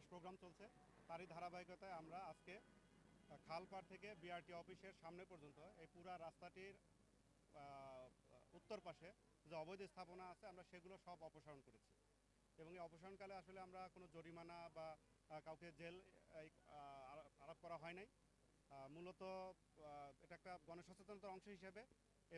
রাস programme চলছে। তারই ধারাবাহিকতায় আমরা আজকে খালপাড় থেকে বিআরটি অফিসের সামনে পর্যন্ত এই পুরা রাস্তাটির উত্তর পাশে যে অবৈধ স্থাপনা আছে, আমরা সেগুলো সব অপসারণ করেছি। এবং এই অপসারণকালে আসলে আমরা কোনো জরিমানা বা কাউকে জেল আরোপ করা হয় নাই। মূলত এটা একটা গণসচেতনতার অংশ হিসেবে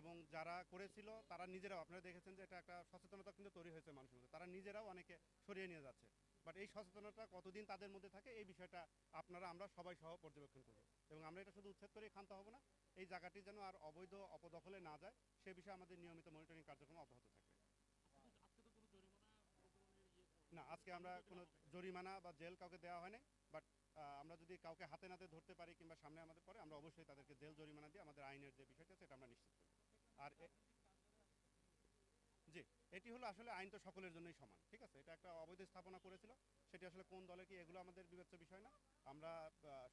এবং যারা করেছিল, তারা নিজেরাও, আপনারা দেখেছেন যে এটা একটা সচেতনতা কিন্তু তৈরি হয়েছে মানুষের মধ্যে। তারা নিজেরাও অনেকে সরিয়ে নিয়ে যাচ্ছে। বাট এই সচেতনতা কতদিন তাদের মধ্যে থাকে, এই বিষয়টা আপনারা, আমরা সবাই সহ পর্যবেক্ষণ করব। এবং আমরা এটা শুধু উচ্ছেদ করেই ক্ষান্ত হব না, এই জায়গাটি যেন আর অবৈধ অপদখলে না যায়, সে বিষয়ে আমাদের নিয়মিত মনিটরিং কার্যক্রম অব্যাহত থাকবে। না, আজকে আমরা কোনো জরিমানা বা জেল কাউকে দেওয়া হয়নি বাট আমরা যদি কাউকে হাতে নাতে ধরতে পারি কিংবা সামনে আমাদের পরে আমরা অবশ্যই তাদেরকে জেল জরিমানা দিয়ে আমাদের আইনের যে বিষয়টা, সেটা আমরা নিশ্চিত আর এটি হলো আসলে আইন তো সকলের জন্যই সমান, ঠিক আছে? এটা একটা অবৈধ স্থাপনা করেছিল। সেটি আসলে কোন দলে কি এগুলো আমাদের বিবেচ্য বিষয় না? আমরা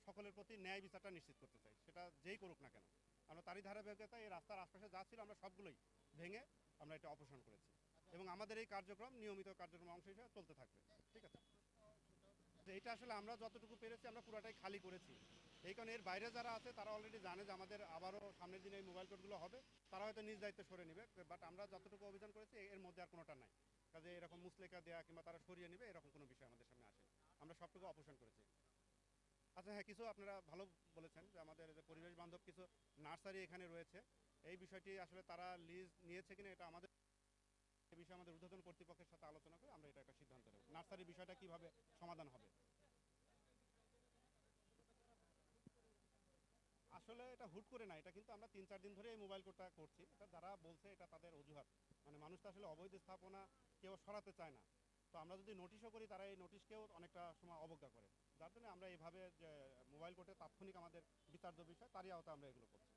সকলের প্রতি ন্যায় বিচারটা নিশ্চিত করতে চাই, সেটা যেই করুক না কেন। আমরা তারই ধারাবাহিকতা এই রাস্তার আশপাশে যা ছিল আমরা সবগুলোই ভেঙে আমরা এটা অপসারণ করেছি। এবং আমাদের এই কার্যক্রম নিয়মিত কার্যক্রম অংশ হিসেবে চলতে থাকবে, ঠিক আছে? এটা আসলে আমরা যতটুকু পেরেছি আমরা পুরাটাই খালি করেছি। এই কারণে এর বাইরে যারা আছে, তারা অলরেডি জানে যে আমাদের আবারও সামনের দিনে এই মোবাইল কোডগুলো হবে। তারা হয়তো নিজ দায়িত্বে সরে নেবে বাট আমরা যতটুকু অভিযান করেছি, এর মধ্যে আর কোনোটা নাই। কাজে এরকম মুসলেকা দেওয়া কিংবা তারা সরিয়ে নেবে, এরকম কোনো বিষয় আমাদের সামনে আসে আমরা সবটুকু অপসারণ করেছি। আচ্ছা হ্যাঁ কিছু আপনারা ভালো বলেছেন যে আমাদের যে পরিবেশ বান্ধব কিছু নার্সারি এখানে রয়েছে। এই বিষয়টি আসলে তারা লিজ নিয়েছে কিনা, এটা আমাদের বিষয়ে আমাদের ঊর্ধ্বতন কর্তৃপক্ষের সাথে আলোচনা করে আমরা এটা একটা সিদ্ধান্ত নেব। নার্সারির বিষয়টা কীভাবে সমাধান হবে? আসলে এটা হুট করে না, এটা কিন্তু আমরা তিন চার দিন ধরে এই মোবাইল কোডটা করছি। এটা যারা বলছে এটা তাদের অজুহাত। মানে মানুষ তো আসলে অবৈধ স্থাপনা কেউ সরাতে চায় না। তো আমরা যদি নোটিশও করি, তারা এই নোটিশকেও অনেকটা সময় অবজ্ঞা করে। যার জন্য আমরা এইভাবে মোবাইল কোর্টে তাৎক্ষণিক আমাদের বিচার্য বিষয়, তারই আওতায় আমরা এগুলো করছি।